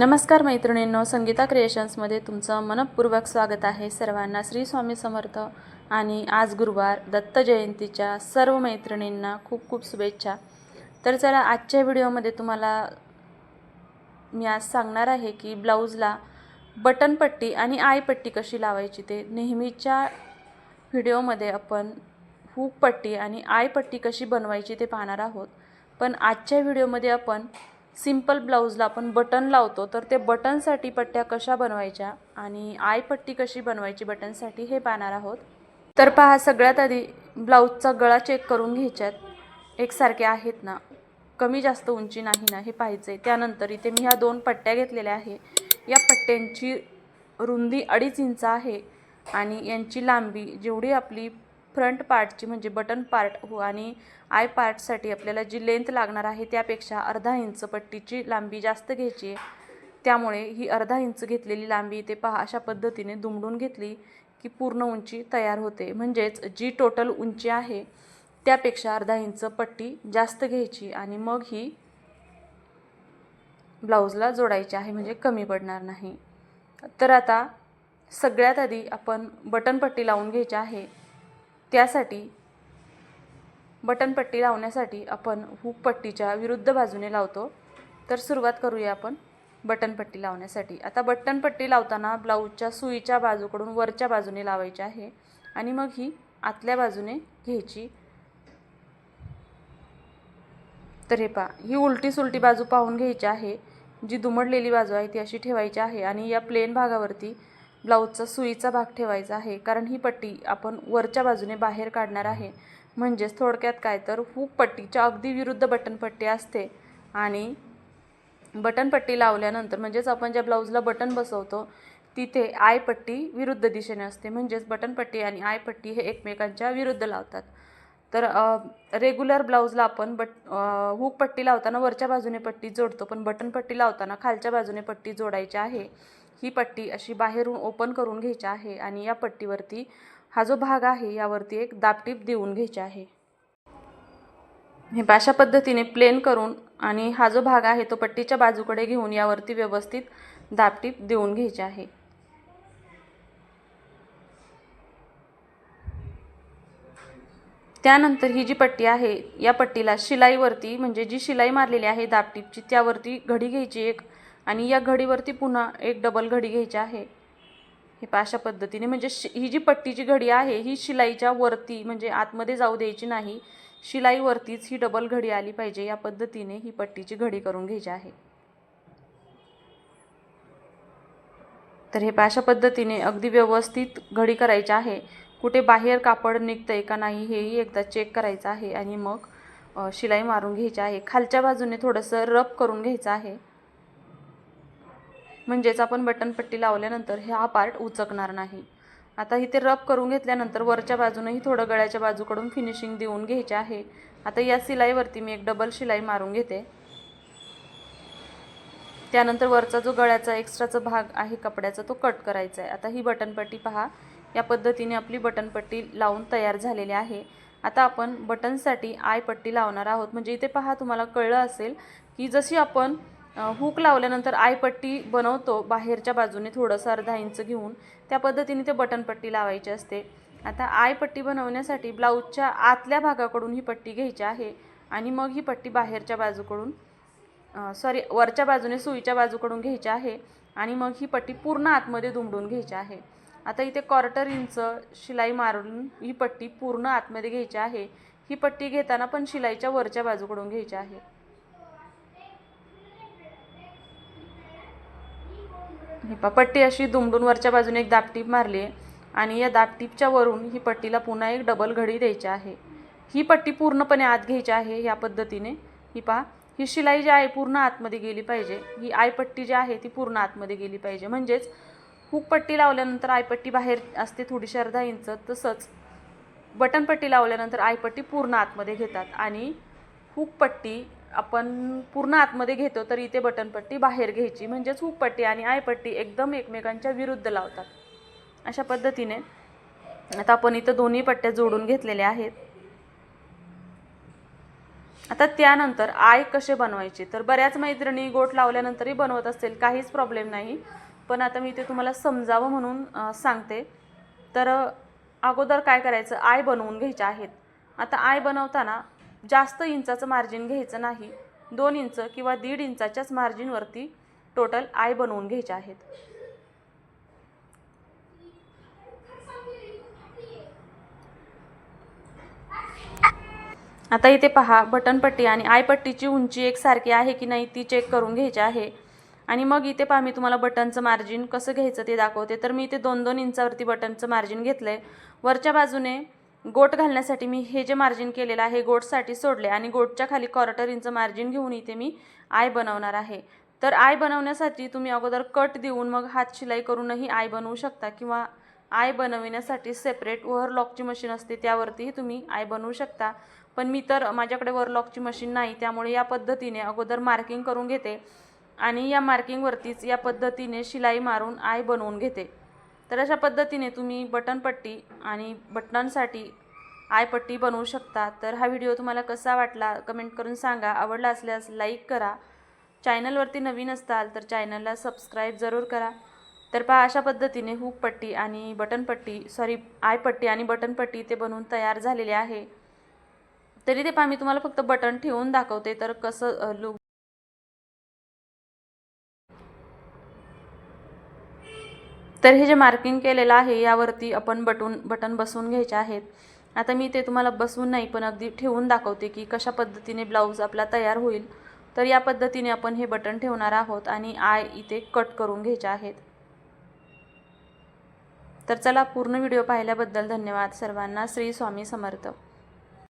नमस्कार मैत्रिणींनो संगीता क्रिएशन्समध्ये तुमचं मनपूर्वक स्वागत आहे सर्वांना. श्री स्वामी समर्थ आणि आज गुरुवार दत्त जयंतीच्या सर्व मैत्रिणींना खूप खूप शुभेच्छा. तर चला आजच्या व्हिडिओमध्ये तुम्हाला मी आज सांगणार आहे की ब्लाऊजला बटनपट्टी आणि आयपट्टी कशी लावायची ते नेहमीच्या व्हिडिओमध्ये आपण हुक पट्टी आणि आयपट्टी कशी बनवायची ते पाहणार आहोत. पण आजच्या व्हिडिओमध्ये आपण सिंपल ब्लाऊजला आपण बटन लावतो तर ते बटनसाठी पट्ट्या कशा बनवायच्या आणि आयपट्टी कशी बनवायची बटनसाठी हे पाहणार आहोत. तर पहा सगळ्यात आधी ब्लाऊजचा गळा चेक करून घ्यायच्यात. एकसारखे आहेत ना. कमी जास्त उंची नाही ना हे पाहायचं आहे त्यानंतर इथे मी ह्या दोन पट्ट्या घेतलेल्या आहे. या पट्ट्यांची रुंदी अडीच इंच आहे आणि यांची लांबी जेवढी आपली फ्रंट पार्टची म्हणजे बटन पार्ट हो आणि आय पार्टसाठी आपल्याला जी लेंथ लागणार आहे त्यापेक्षा अर्धा इंच पट्टीची लांबी जास्त घ्यायची आहे. त्यामुळे ही अर्धा इंच घेतलेली लांबी इथे पहा अशा पद्धतीने दुमडून घेतली की पूर्ण उंची तयार होते. म्हणजेच जी टोटल उंची आहे त्यापेक्षा अर्धा इंच पट्टी जास्त घ्यायची आणि मग ही ब्लाऊजला जोडायची आहे म्हणजे कमी पडणार नाही. तर आता सगळ्यात आधी आपण बटनपट्टी लावून घ्यायची आहे. त्यासाठी बटनपट्टी लावण्यासाठी आपण हुक पट्टीच्या विरुद्ध बाजूने लावतो. तर सुरुवात करूया आपण बटनपट्टी लावण्यासाठी. आता बटनपट्टी लावताना ब्लाऊजच्या सुईच्या बाजूकडून वरच्या बाजूने लावायची आहे आणि मग ही आतल्या बाजूने घ्यायची. तर हे पा ही उलटी सुलटी बाजू पाहून घ्यायची आहे. जी दुमडलेली बाजू आहे ती अशी ठेवायची आहे आणि या प्लेन भागावरती ब्लाऊजचा सुईचा भाग ठेवायचा आहे. कारण ही पट्टी आपण वरच्या बाजूने बाहेर काढणार आहे. म्हणजेच थोडक्यात काय तर हुक पट्टीच्या अगदी विरुद्ध बटनपट्टी असते. आणि बटनपट्टी लावल्यानंतर म्हणजेच आपण ज्या ब्लाऊजला बटन बसवतो तिथे आयपट्टी विरुद्ध दिशेने असते. म्हणजेच बटनपट्टी आणि आयपट्टी हे एकमेकांच्या विरुद्ध लावतात. तर रेग्युलर ब्लाऊजला आपण बट हुक पट्टी लावताना वरच्या बाजूने पट्टी जोडतो. पण बटनपट्टी लावताना खालच्या बाजूने पट्टी जोडायची आहे. ही पट्टी अशी बाहेरून ओपन करून घ्यायची आहे आणि या पट्टीवरती हा जो भाग आहे यावरती एक दापटीप देऊन घ्यायची आहे. हे अशा पद्धतीने प्लेन करून आणि हा जो भाग आहे तो पट्टीच्या बाजूकडे घेऊन यावरती व्यवस्थित दापटीप देऊन घ्यायची आहे. त्यानंतर ही जी पट्टी आहे या पट्टीला शिलाईवरती म्हणजे जी शिलाई मारलेली आहे दापटीपची त्यावरती घडी घ्यायची एक आणि या घडीवरती पुन्हा एक डबल घडी घ्यायची आहे. हे अशा पद्धतीने म्हणजे शि ही जी पट्टीची घडी आहे ही शिलाईच्या वरती म्हणजे आतमध्ये जाऊ द्यायची नाही. शिलाईवरतीच ही डबल घडी आली पाहिजे. या पद्धतीने ही पट्टीची घडी करून घ्यायची आहे. तर हे अशा पद्धतीने अगदी व्यवस्थित घडी करायची आहे. कुठे बाहेर कापड निघतं आहे का नाही हेही एकदा चेक करायचं आहे आणि मग शिलाई मारून घ्यायची आहे. खालच्या बाजूने थोडंसं रफ करून घ्यायचं आहे. म्हणजेच आपण बटनपट्टी लावल्यानंतर हे हा पार्ट उचकणार नाही. आता इथे रफ करून घेतल्यानंतर वरच्या बाजूनही थोडं गळ्याच्या बाजूकडून फिनिशिंग देऊन घ्यायचे आहे. आता या शिलाईवरती मी एक डबल शिलाई मारून घेते. त्यानंतर वरचा जो गळ्याचा एक्स्ट्राचा भाग आहे कपड्याचा तो कट करायचा आहे आता ही बटनपट्टी पहा. या पद्धतीने आपली बटनपट्टी लावून तयार झालेली आहे. आता आपण बटनसाठी आय पट्टी लावणार आहोत. म्हणजे इथे पहा तुम्हाला कळलं असेल की जशी आपण हुक लावल्यानंतर आयपट्टी बनवतो बाहेरच्या बाजूने थोडंसं अर्धा इंच घेऊन. त्या पद्धतीने ते बटनपट्टी लावायची असते. आता आयपट्टी बनवण्यासाठी ब्लाऊजच्या आतल्या भागाकडून ही पट्टी घ्यायची आहे आणि मग ही पट्टी बाहेरच्या बाजूकडून सॉरी वरच्या बाजूने सुईच्या बाजूकडून घ्यायची आहे आणि मग ही पट्टी पूर्ण आतमध्ये दुमडून घ्यायची आहे. आता इथे क्वार्टर इंच शिलाई मारून ही पट्टी पूर्ण आतमध्ये घ्यायची आहे. ही पट्टी घेताना पण शिलाईच्या वरच्या बाजूकडून घ्यायची आहे. हे पा पट्टी अशी दुमडून वरच्या बाजूने एक दापटीप मारली आहे आणि या दापटीपच्या वरून ही पट्टीला पुन्हा एक डबल घडी द्यायची आहे. ही पट्टी पूर्णपणे आत घ्यायची आहे या पद्धतीने. ही पहा ही शिलाई जी आहे पूर्ण आतमध्ये गेली पाहिजे. ही आयपट्टी जी आहे ती पूर्ण आतमध्ये गेली पाहिजे. म्हणजेच हुकपट्टी लावल्यानंतर आयपट्टी बाहेर असते थोडीशी अर्धा इंच तसंच बटनपट्टी लावल्यानंतर आयपट्टी पूर्ण आतमध्ये घेतात. आणि हुकपट्टी आपण पूर्ण आतमध्ये घेतो तर इथे बटनपट्टी बाहेर घ्यायची. म्हणजेच हुकपट्टी आणि आयपट्टी एकदम एकमेकांच्या विरुद्ध लावतात. अशा पद्धतीने आता आपण इथं दोन्ही पट्ट्या जोडून घेतलेल्या आहेत. आता त्यानंतर आय कसे बनवायचे? तर बऱ्याच मैत्रिणी गोट लावल्यानंतरही बनवत असतील काहीच प्रॉब्लेम नाही. पण आता मी ते तुम्हाला समजावं म्हणून सांगते. तर अगोदर काय करायचं? आय बनवून घ्यायचे आहेत. आता आय बनवताना जास्त इंचाचं मार्जिन घ्यायचं नाही. दोन इंच किंवा दीड इंचाच्याच मार्जिनवरती टोटल आय बनवून घ्यायचे आहेत. आता इथे पहा बटनपट्टी आणि आयपट्टीची उंची एकसारखी आहे की नाही ती चेक करून घ्यायची आहे. आणि मग इथे पहा मी तुम्हाला बटनचं मार्जिन कसं घ्यायचं ते दाखवते. तर मी इथे दोन दोन इंचावरती बटनचं मार्जिन घेतलं आहे वरच्या बाजूने गोट घालण्यासाठी मी हे जे मार्जिन केलेलं आहे गोटसाठी सोडले आणि गोटच्या खाली क्वार्टर इंच मार्जिन घेऊन इथे मी आय बनवणार आहे. तर आय बनवण्यासाठी तुम्ही अगोदर कट देऊन मग हात शिलाई करूनही आय बनवू शकता किंवा आय बनविण्यासाठी सेपरेट ओव्हरलॉकची मशीन असते त्यावरतीही तुम्ही आय बनवू शकता. पण मी तर माझ्याकडे ओव्हरलॉकची मशीन नाही त्यामुळे या पद्धतीने अगोदर मार्किंग करून घेते आणि या मार्किंगवरतीच या पद्धतीने शिलाई मारून आय बनवून घेते. तर अशा पद्धतीने तुम्ही बटनपट्टी आणि बटनांसाठी आयपट्टी बनवू शकता. तर हा व्हिडिओ तुम्हाला कसा वाटला कमेंट करून सांगा. आवडला असल्यास लाईक करा. चॅनलवरती नवीन असताल तर चॅनलला सबस्क्राईब जरूर करा. तर पहा अशा पद्धतीने हुकपट्टी आणि बटनपट्टी सॉरी आयपट्टी आणि बटनपट्टी ते बनवून तयार झालेले आहे. तरी ते पहा मी तुम्हाला फक्त बटन ठेवून दाखवते. तर कसं लुक तर हे जे मार्किंग केलेलं आहे यावरती आपण बटून बटन बसवून घ्यायचे आहेत. आता मी ते तुम्हाला बसवून नाही पण अगदी ठेवून दाखवते की कशा पद्धतीने ब्लाऊज आपला तयार होईल. तर या पद्धतीने आपण हे बटन ठेवणार आहोत आणि आय इथे कट करून घ्यायचे आहेत. तर चला पूर्ण व्हिडिओ पाहिल्याबद्दल धन्यवाद. सर्वांना श्री स्वामी समर्थ.